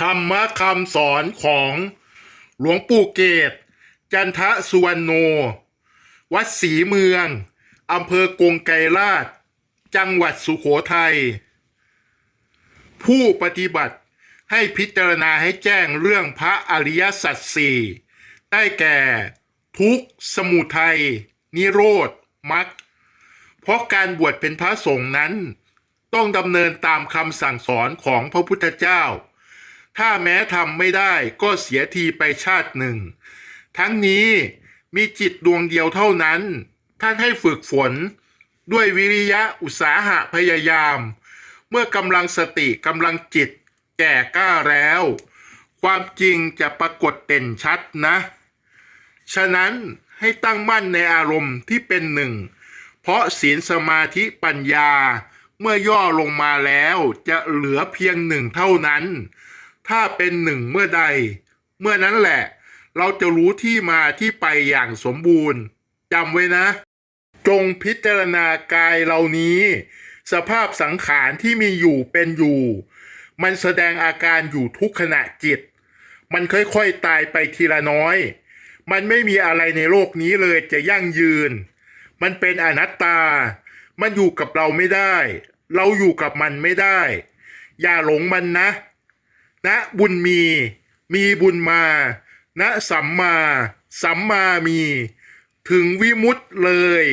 ธรรมคำสอนของหลวงปู่เกต จันทะสุวรรณโน วัดศรีเมือง อำเภอกงไกรราช จังหวัดสุโขทัย ผู้ปฏิบัติให้พิจารณาให้แจ้งเรื่องพระอริยสัจสี่ได้แก่ ทุกสมุทัย นิโรธมรรคเพราะการบวชเป็นพระสงฆ์นั้น ต้องดำเนินตามคำสั่งสอนของพระพุทธเจ้า ถ้าแม้ทำไม่ได้ก็เสียทีไปชาติหนึ่ง ทั้งนี้มีจิตดวงเดียวเท่านั้น ท่านให้ฝึกฝน ด้วยวิริยะอุตสาหะพยายาม เมื่อกำลังสติกำลังจิตแก่กล้าแล้ว ความจริงจะปรากฏเด่นชัดนะ ฉะนั้นให้ตั้งมั่นในอารมณ์ที่เป็นหนึ่ง เพราะศีลสมาธิปัญญาเมื่อย่อลงมาแล้วจะเหลือเพียงหนึ่งเท่านั้น ถ้าเป็นหนึ่งเมื่อใด เมื่อนั้นแหละ เราจะรู้ที่มาที่ไปอย่างสมบูรณ์จำไว้นะ จงพิจารณากายเหล่านี้ สภาพสังขารที่มีอยู่เป็นอยู่ มันแสดงอาการอยู่ทุกขณะจิต มันค่อยๆตายไปทีละน้อย มันไม่มีอะไรในโลกนี้เลยจะยั่งยืน มันเป็นอนัตตา มันอยู่กับเราไม่ได้ เราอยู่กับมันไม่ได้ อย่าหลงมันนะ ณบุญมี มีบุญมา ณสัมมา สัมมามี ถึงวิมุตต์เลย